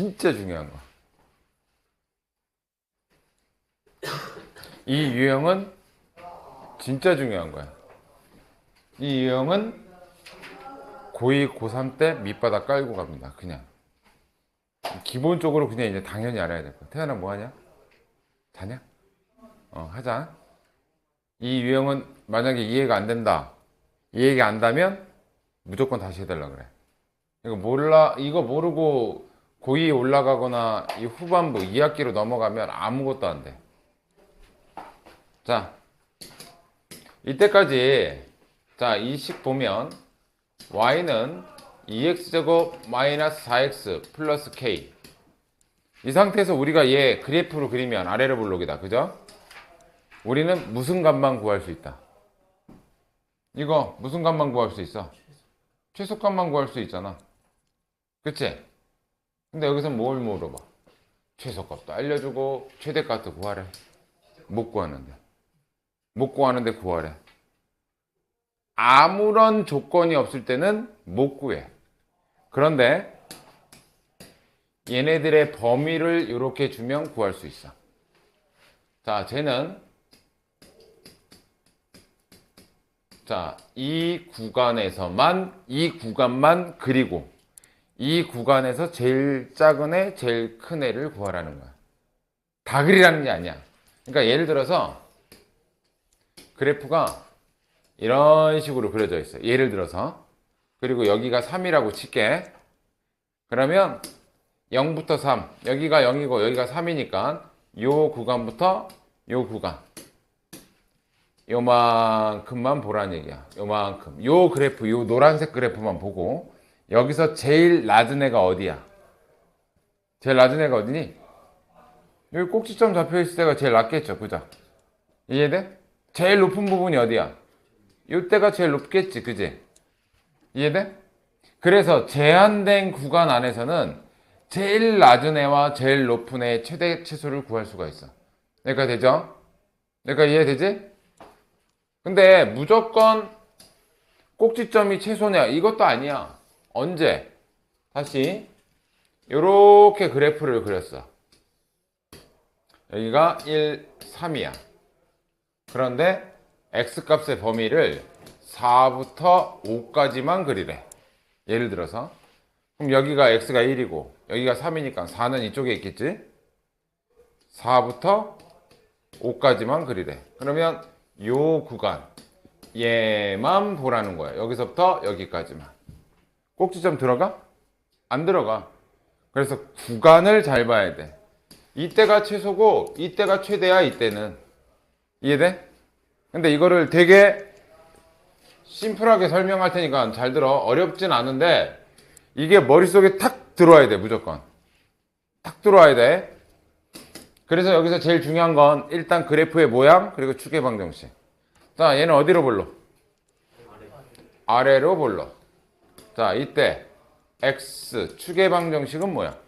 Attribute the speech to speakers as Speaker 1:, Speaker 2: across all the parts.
Speaker 1: 진짜 중요한 거. 이 유형은 진짜 중요한 거야. 이 유형은 고2, 고3 때 밑바닥 깔고 갑니다. 그냥. 기본적으로 그냥 이제 당연히 알아야 될 거야. 태연아 뭐 하냐? 자냐? 어, 하자. 이 유형은 만약에 이해가 안 된다. 이해가 안 되면 무조건 다시 해달라 그래. 이거 몰라, 이거 모르고 고2 올라가거나 이 후반부 2학기로 넘어가면 아무것도 안 돼. 자, 이때까지 자, 이 식 보면 y는 2x제곱 마이너스 4x 플러스 k 이 상태에서 우리가 얘 그래프로 그리면 아래로 볼록이다. 그죠? 우리는 무슨 값만 구할 수 있다. 이거 무슨 값만 구할 수 있어? 최소값만 구할 수 있잖아. 그치? 근데 여기서 뭘 물어봐? 최소값도 알려주고 최대값도 구하래. 못 구하는데. 못 구하는데 구하래. 아무런 조건이 없을 때는 못 구해. 그런데 얘네들의 범위를 이렇게 주면 구할 수 있어. 자, 쟤는 자, 이 구간에서만 이 구간만 그리고 이 구간에서 제일 작은 애, 제일 큰 애를 구하라는 거야. 다 그리라는 게 아니야. 그러니까 예를 들어서 그래프가 이런 식으로 그려져 있어요. 예를 들어서 그리고 여기가 3이라고 칠게. 그러면 0부터 3, 여기가 0이고 여기가 3이니까 요 구간부터 요 구간 요만큼만 보라는 얘기야. 요만큼. 요 그래프, 요 노란색 그래프만 보고 여기서 제일 낮은 애가 어디야? 제일 낮은 애가 어디니? 여기 꼭지점 잡혀 있을 때가 제일 낮겠죠. 그죠? 이해돼? 제일 높은 부분이 어디야? 요때가 제일 높겠지. 그지? 이해돼? 그래서 제한된 구간 안에서는 제일 낮은 애와 제일 높은 애의 최대 치수를 구할 수가 있어. 여기까지 되죠? 여기까지 이해되지? 근데 무조건 꼭지점이 최소냐? 이것도 아니야. 언제? 다시 이렇게 그래프를 그렸어. 여기가 1, 3이야. 그런데 x값의 범위를 4부터 5까지만 그리래. 예를 들어서 그럼 여기가 x가 1이고 여기가 3이니까 4는 이쪽에 있겠지? 4부터 5까지만 그리래. 그러면 요 구간 얘만 보라는 거야. 여기서부터 여기까지만. 꼭지점 들어가? 안 들어가. 그래서 구간을 잘 봐야 돼. 이때가 최소고 이때가 최대야 이때는. 이해돼? 근데 이거를 되게 심플하게 설명할 테니까 잘 들어. 어렵진 않은데 이게 머릿속에 탁 들어와야 돼, 무조건. 탁 들어와야 돼. 그래서 여기서 제일 중요한 건 일단 그래프의 모양 그리고 축의 방정식. 자, 얘는 어디로 볼로? 아래로 볼로. 자, 이때 x 축의 방정식은 뭐야?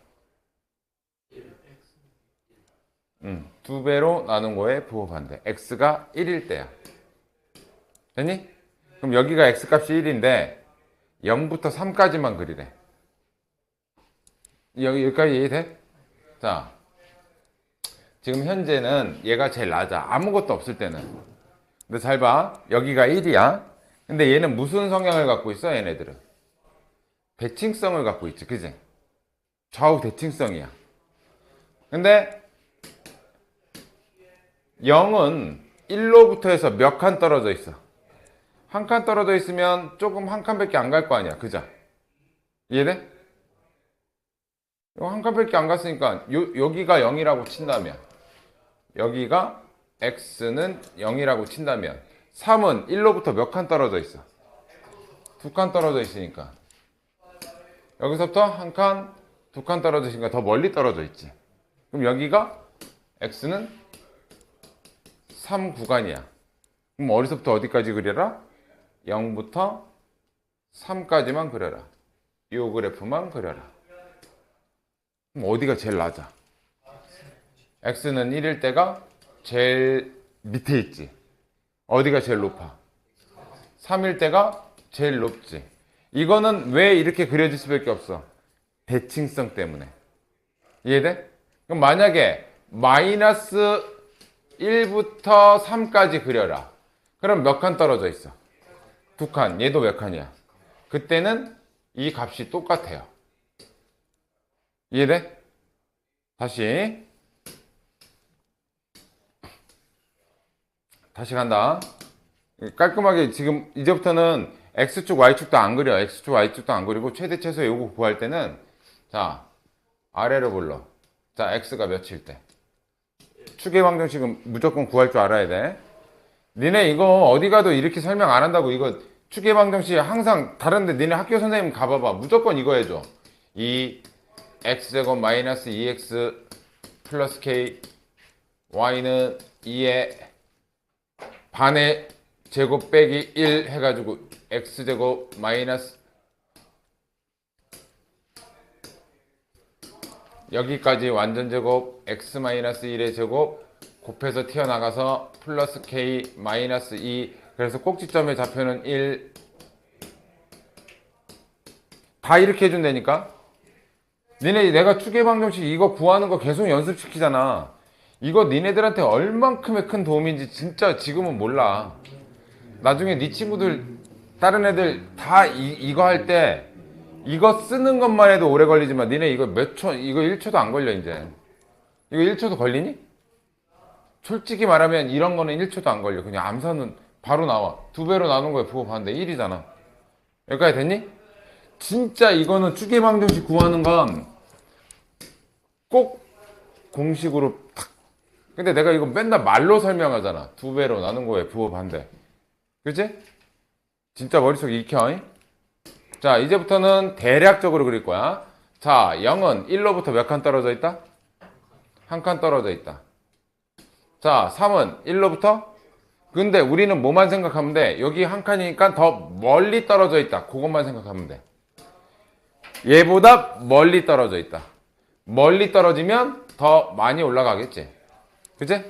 Speaker 1: 음, 두 배로 나눈 거에 부호반대. x가 1일 때야. 됐니? 그럼 여기가 x 값이 1인데 0부터 3까지만 그리래. 여기, 여기까지 이해돼? 자, 지금 현재는 얘가 제일 낮아. 아무것도 없을 때는. 근데 잘 봐. 여기가 1이야. 근데 얘는 무슨 성향을 갖고 있어? 얘네들은. 대칭성을 갖고 있지. 그지? 좌우 대칭성이야. 근데 0은 1로부터 해서 몇 칸 떨어져 있어? 한 칸 떨어져 있으면 조금 한 칸밖에 안 갈 거 아니야. 그죠? 이해돼? 한 칸밖에 안 갔으니까 요, 여기가 0이라고 친다면 여기가 x는 0이라고 친다면 3은 1로부터 몇 칸 떨어져 있어? 두 칸 떨어져 있으니까 여기서부터 한 칸, 두 칸 떨어져 있으니까 더 멀리 떨어져 있지. 그럼 여기가 x는 3 구간이야. 그럼 어디서부터 어디까지 그려라? 0부터 3까지만 그려라. 이 그래프만 그려라. 그럼 어디가 제일 낮아? x는 1일 때가 제일 밑에 있지. 어디가 제일 높아? 3일 때가 제일 높지. 이거는 왜 이렇게 그려질 수밖에 없어? 대칭성 때문에. 이해돼? 그럼 만약에 마이너스 1부터 3까지 그려라. 그럼 몇 칸 떨어져 있어? 두 칸. 얘도 몇 칸이야? 그때는 이 값이 똑같아요. 이해돼? 다시. 다시 간다. 깔끔하게 지금 이제부터는 x축, y축도 안 그려. x축, y축도 안 그리고 최대 최소 요거 구할 때는 자, 아래로 불러. 자, x가 몇일 때? 축의 방정식은 무조건 구할 줄 알아야 돼. 니네 이거 어디 가도 이렇게 설명 안 한다고 이거 축의 방정식 항상 다른데 니네 학교 선생님 가봐봐. 무조건 이거 해줘. 이 x제곱 마이너스 2x 플러스 k y는 2의 반의 제곱 빼기 1 해가지고 x제곱 마이너스 여기까지 완전 제곱 x 마이너스 1의 제곱 곱해서 튀어나가서 플러스 k 마이너스 2 그래서 꼭지점의 좌표는 1 다 이렇게 해준다니까? 니네 내가 추계 방정식 이거 구하는 거 계속 연습시키잖아. 이거 니네들한테 얼만큼의 큰 도움인지 진짜 지금은 몰라. 나중에 네 친구들 다른 애들 다 이, 이거 할 때 이거 쓰는 것만 해도 오래 걸리지만 니네 이거 몇 초, 이거 1초도 안 걸려 이제. 이거 1초도 걸리니? 솔직히 말하면 이런 거는 1초도 안 걸려. 그냥 암산은 바로 나와. 두 배로 나눈 거에 부호 봤는데. 1이잖아. 여기까지 됐니? 진짜 이거는 추계방정식 구하는 건 꼭 공식으로 탁. 근데 내가 이거 맨날 말로 설명하잖아. 두 배로 나눈 거에 반대 그치? 진짜 머릿속에 익혀 잉? 자 이제부터는 대략적으로 그릴 거야. 자 0은 1로부터 몇 칸 떨어져 있다? 한 칸 떨어져 있다. 자 3은 1로부터? 근데 우리는 뭐만 생각하면 돼? 여기 한 칸이니까 더 멀리 떨어져 있다. 그것만 생각하면 돼. 얘보다 멀리 떨어져 있다. 멀리 떨어지면 더 많이 올라가겠지. 그치?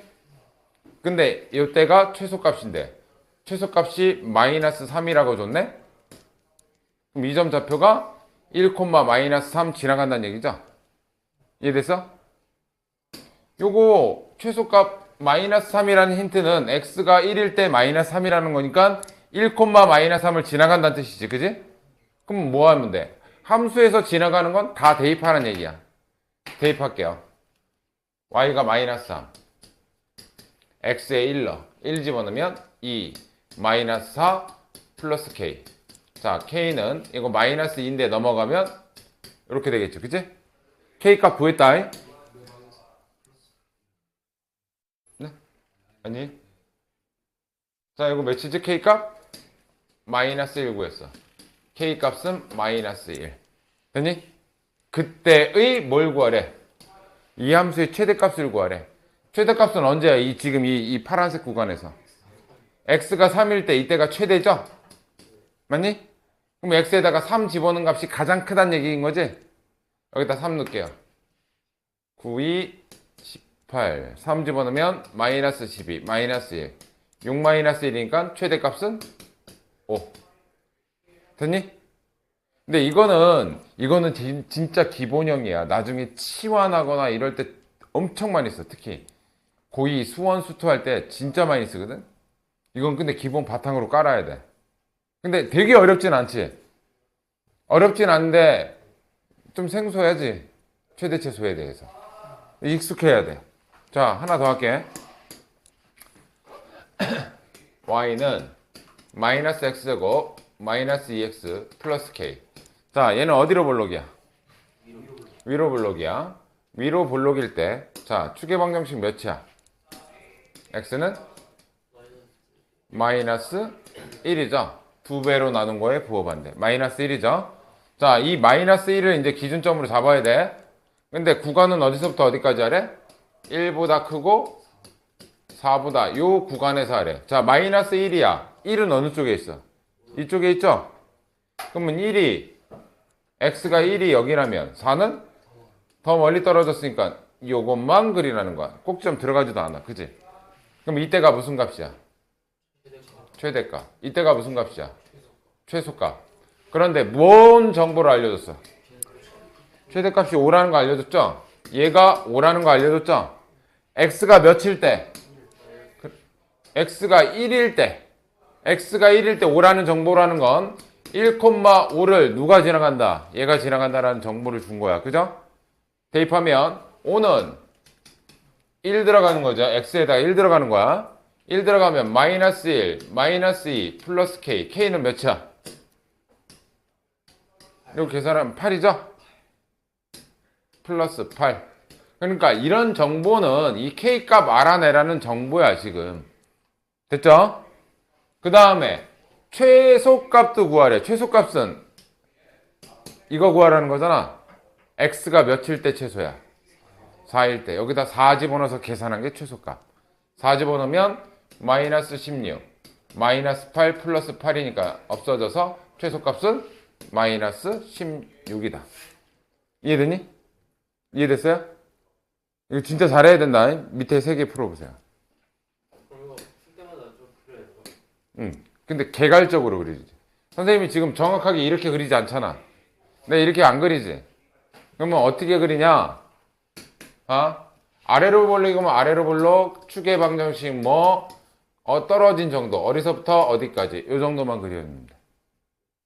Speaker 1: 근데 이때가 최소값인데 최소값이 마이너스 3이라고 줬네? 그럼 이점 좌표가 1, 마이너스 3 지나간다는 얘기죠? 이해됐어? 요거 최소값 마이너스 3이라는 힌트는 x가 1일 때 마이너스 3이라는 거니까 1, 마이너스 3을 지나간다는 뜻이지 그지? 그럼 뭐 하면 돼? 함수에서 지나가는 건 다 대입하는 얘기야 대입할게요 y가 마이너스 3 x에 1 넣어 1 집어넣으면 2 마이너스 4 플러스 k 자 k는 이거 마이너스 2인데 넘어가면 이렇게 되겠죠 그치? k 값 구했다 이? 네? 아니 자 이거 몇이지 k 값? 마이너스 1 구했어 k 값은 마이너스 1 됐니? 그때의 뭘 구하래? 이 함수의 최대값을 구하래 최대값은 언제야? 이 지금 이, 이 파란색 구간에서 x가 3일 때 이때가 최대죠? 맞니? 그럼 x에다가 3 집어넣은 값이 가장 크다는 얘기인 거지? 여기다 3 넣을게요 9, 2, 18 3 집어넣으면 마이너스 12 마이너스 1 6 마이너스 1이니까 최대값은 5 됐니? 근데 이거는 이거는 진- 진짜 기본형이야 나중에 치환하거나 이럴 때 엄청 많이 써 특히 고2 수원 수투 할 때 진짜 많이 쓰거든 이건 근데 기본 바탕으로 깔아야 돼. 근데 되게 어렵진 않지. 어렵진 않은데 좀 생소해야지. 최대 최소에 대해서. 익숙해야 돼. 자, 하나 더 할게. y는 마이너스 x제곱 마이너스 2x 플러스 k. 자, 얘는 어디로 볼록이야? 위로 볼록이야. 위로 볼록일 때, 자, 축의 방정식 몇이야? x는 마이너스 1이죠. 두 배로 나눈 거에 부호 반대. 마이너스 1이죠. 자, 이 마이너스 1을 이제 기준점으로 잡아야 돼. 근데 구간은 어디서부터 어디까지 하래? 1보다 크고 4보다 요 구간에서 하래. 자, 마이너스 1이야. 1은 어느 쪽에 있어? 이쪽에 있죠? 그러면 1이 x가 1이 여기라면 4는 더 멀리 떨어졌으니까 요것만 그리라는 거야. 꼭지점 들어가지도 않아. 그지? 그럼 이때가 무슨 값이야? 최대값. 이때가 무슨 값이야? 최소값. 그런데 뭔 정보를 알려줬어? 최대값이 5라는 거 알려줬죠? 얘가 5라는 거 알려줬죠? x가 몇일 때? 그- x가 1일 때. x가 1일 때 5라는 정보라는 건 1,5를 누가 지나간다? 얘가 지나간다라는 정보를 준 거야. 그죠? 대입하면 5는 1 들어가는 거죠. x에다가 1 들어가는 거야. 1 들어가면 마이너스 1, 마이너스 2, 플러스 k. k는 몇이야? 이거 계산하면 8이죠? 플러스 8. 그러니까 이런 정보는 이 k 값 알아내라는 정보야, 지금. 됐죠? 그 다음에 최소값도 구하래. 최소값은 이거 구하라는 거잖아. x가 며칠 때 최소야? 4일 때. 여기다 4 집어넣어서 계산한 게 최소값. 4 집어넣으면 마이너스 16, 마이너스 8 플러스 8이니까 없어져서 최소값은 마이너스 16이다. 이해되니? 이해됐어요? 이거 진짜 잘해야 된다. 밑에 세 개 풀어보세요. 응. 근데 개괄적으로 그리지. 선생님이 지금 정확하게 이렇게 그리지 않잖아. 내가 이렇게 안 그리지. 그러면 어떻게 그리냐? 아? 아래로 볼록이면 아래로 볼록, 축의 방정식 뭐, 어, 떨어진 정도, 어디서부터 어디까지, 요 정도만 그려야 됩니다.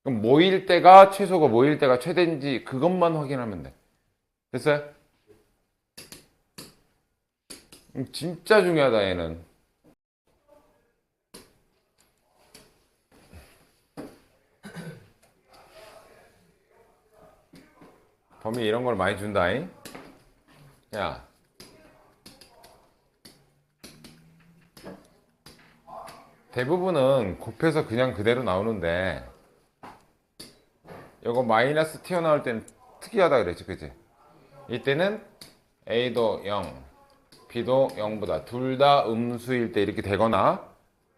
Speaker 1: 그럼 모일 때가 최소고 모일 때가 최대인지 그것만 확인하면 돼. 됐어요? 음, 진짜 중요하다, 얘는. 범위 이런 걸 많이 준다잉. 야. 대부분은 곱해서 그냥 그대로 나오는데 요거 마이너스 튀어나올 때는 특이하다 그랬지 그치? 이때는 A도 0, B도 0보다 둘 다 음수일 때 이렇게 되거나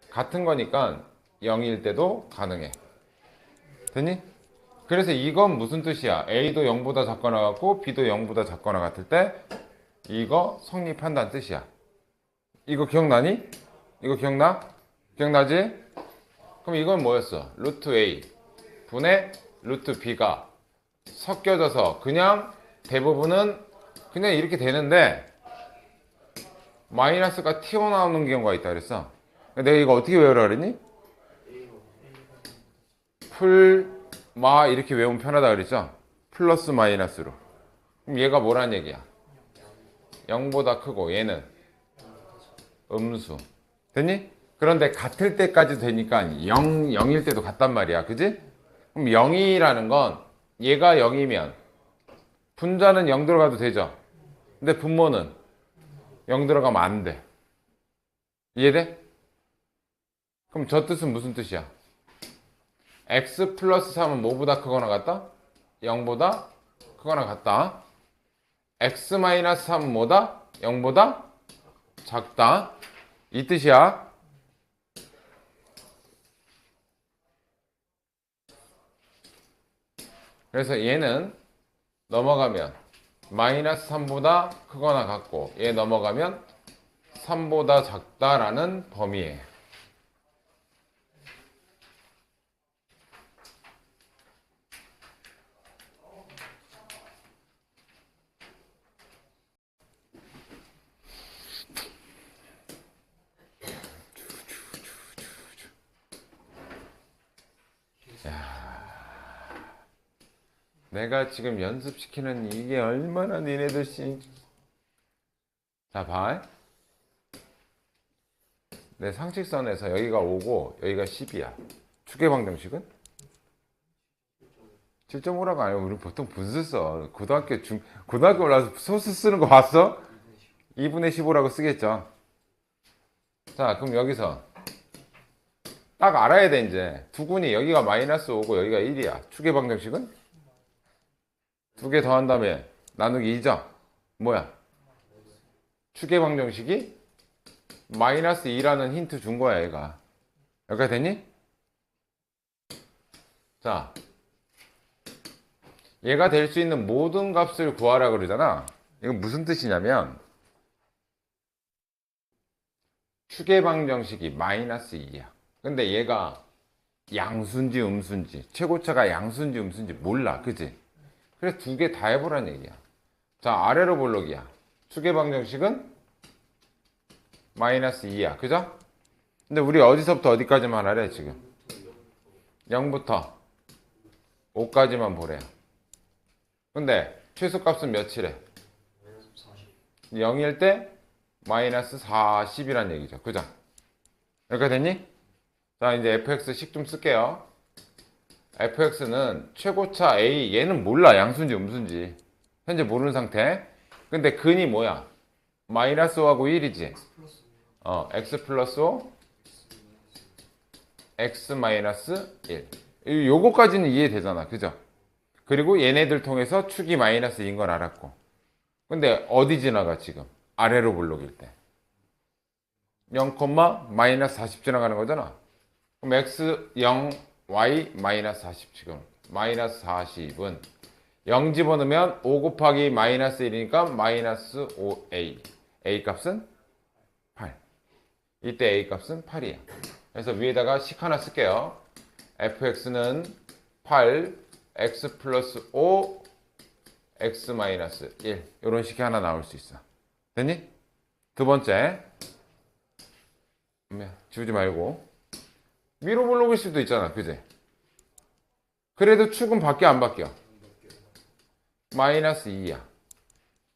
Speaker 1: 같은 거니까 0일 때도 가능해 됐니? 그래서 이건 무슨 뜻이야? A도 0보다 작거나 같고 B도 0보다 작거나 같을 때 이거 성립한다는 뜻이야. 이거 기억나니? 이거 기억나? 기억나지? 그럼 이건 뭐였어? 루트 A 분의 루트 B가 섞여져서 그냥 대부분은 그냥 이렇게 되는데 마이너스가 튀어나오는 경우가 있다 그랬어. 내가 이거 어떻게 외우라 그랬니? 풀 마 이렇게 외우면 편하다 그랬죠? 플러스 마이너스로. 그럼 얘가 뭐란 얘기야? 0보다 크고 얘는 음수. 됐니? 그런데 같을 때까지 되니까 0, 0일 때도 같단 말이야. 그지? 그럼 0이라는 건 얘가 0이면 분자는 0 들어가도 되죠? 근데 분모는 0 들어가면 안 돼. 이해돼? 그럼 저 뜻은 무슨 뜻이야? x 플러스 3은 뭐보다 크거나 같다? 0보다 크거나 같다. x 마이너스 3은 뭐다? 0보다 작다. 이 뜻이야. 그래서 얘는 넘어가면 마이너스 3보다 크거나 같고 얘 넘어가면 3보다 작다라는 범위에 내가 지금 연습시키는 이게 얼마나 니네들 씨. 자, 봐. 내 상식선에서 여기가 5고 여기가 10이야. 추계방정식은? 7.5라고 아니고 우리 보통 분수 써. 고등학교 중 고등학교 올라서 소수 쓰는 거 봤어? 2분의 15라고 쓰겠죠. 자, 그럼 여기서 딱 알아야 돼 이제. 두 군이 여기가 마이너스 5고 여기가 1이야. 추계방정식은? 두 개 더한 다음에 나누기 2죠? 뭐야? 추계 방정식이 마이너스 2라는 힌트 준 거야, 얘가. 여기까지 됐니? 자. 얘가 될 수 있는 모든 값을 구하라 그러잖아. 이건 무슨 뜻이냐면, 추계 방정식이 마이너스 2야. 근데 얘가 양수인지 음수인지, 최고차가 양수인지 음수인지 몰라. 그지? 그래서 두 개 다 해보란 얘기야. 자, 아래로 볼록이야. 수계 방정식은 마이너스 2야. 그죠? 근데 우리 어디서부터 어디까지만 하래, 지금? 0부터 5까지만 보래요. 근데 최소값은
Speaker 2: 40
Speaker 1: 0일 때 마이너스 40이란 얘기죠. 그죠? 여기까지 됐니? 자, 이제 fx 식 좀 쓸게요. Fx는 최고차 a, 얘는 몰라. 양수인지 음수인지. 현재 모르는 상태. 근데 근이 뭐야? 마이너스 5하고 1이지.
Speaker 2: 플러스
Speaker 1: 어, x 플러스 5, x 마이너스 1. 이- 요거까지는 이해되잖아. 그죠? 그리고 얘네들 통해서 축이 마이너스 2인 걸 알았고. 근데 어디 지나가 지금? 아래로 볼록일 때. 0, 마이너스 40 지나가는 거잖아. 그럼 x 0, y 마이너스 40 지금. 마이너스 40은 0 집어넣으면 5 곱하기 마이너스 1이니까 마이너스 5a. a 값은 8. 이때 a 값은 8이야. 그래서 위에다가 식 하나 쓸게요. fx는 8, x 플러스 5, x 마이너스 1. 이런 식이 하나 나올 수 있어. 됐니? 두 번째. 음, 지우지 말고. 위로 볼록일 수도 있잖아. 그지? 그래도 축은 바뀌어 안 바뀌어? 마이너스 2야.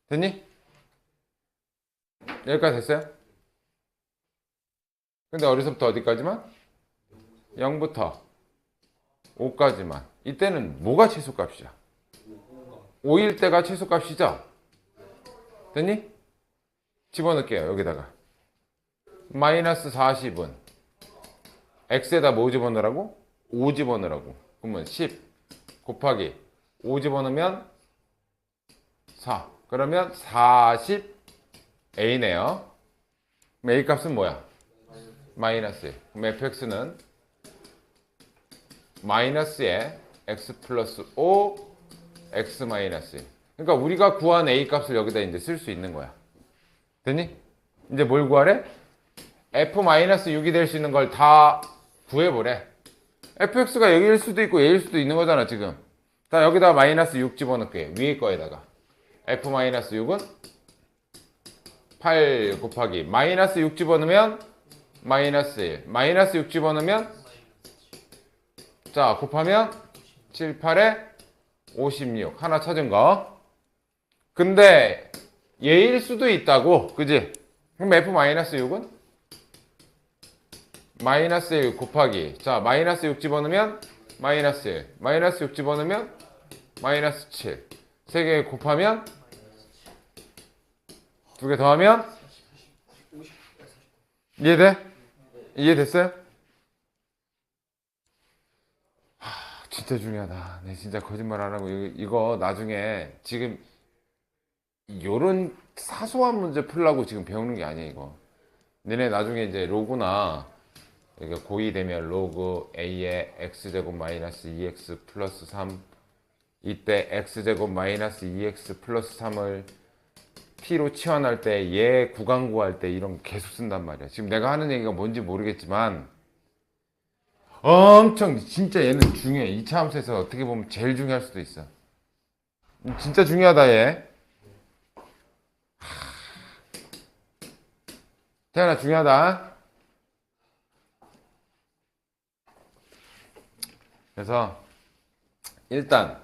Speaker 1: 됐니? 여기까지 됐어요? 근데 어디서부터 어디까지만? 0부터 5까지만. 이때는 뭐가 최소값이야? 5일 때가 최소값이죠? 됐니? 집어넣을게요, 여기다가. 마이너스 40은 x에다 뭐 집어넣으라고? 5 집어넣으라고. 그러면 10 곱하기 5 집어넣으면 4. 그러면 40a네요. 그럼 a 값은 뭐야? 마이너스 1. 그럼 fx는 마이너스에 x 플러스 5 x 마이너스 1. 그러니까 우리가 구한 a 값을 여기다 이제 쓸 수 있는 거야. 됐니? 이제 뭘 구하래? f 마이너스 6이 될 수 있는 걸 다 구해보래. fx가 여기일 수도 있고 얘일 수도 있는 거잖아 지금. 자 여기다 마이너스 6 집어넣을게. 위에 거에다가. f 마이너스 6은 8 곱하기 마이너스 6 집어넣으면 마이너스 1. 마이너스 6 집어넣으면 자 곱하면 7, 8에 56 하나 찾은 거. 근데 얘일 수도 있다고, 그지? 그럼 f 마이너스 6은 마이너스 1 곱하기 자 마이너스 6 집어넣으면 마이너스 1 마이너스 6 집어넣으면 마이너스 7 세 개 곱하면 두 개 더하면 이해돼? 이해됐어요? 하, 진짜 중요하다. 네, 진짜 거짓말 안 하고 이거, 나중에 지금 요런 사소한 문제 풀라고 지금 배우는 게 아니야 이거. 너네 나중에 이제 로그나 이게 고2 되면 로그 a의 x제곱 마이너스 2x 플러스 3 이때 x제곱 마이너스 2x 플러스 3을 t로 치환할 때 얘 구간 구할 때 이런 거 계속 쓴단 말이야. 지금 내가 하는 얘기가 뭔지 모르겠지만 엄청 진짜 얘는 중요해. 2차 함수에서 어떻게 보면 제일 중요할 수도 있어. 진짜 중요하다 얘. 태연아 중요하다. 그래서 일단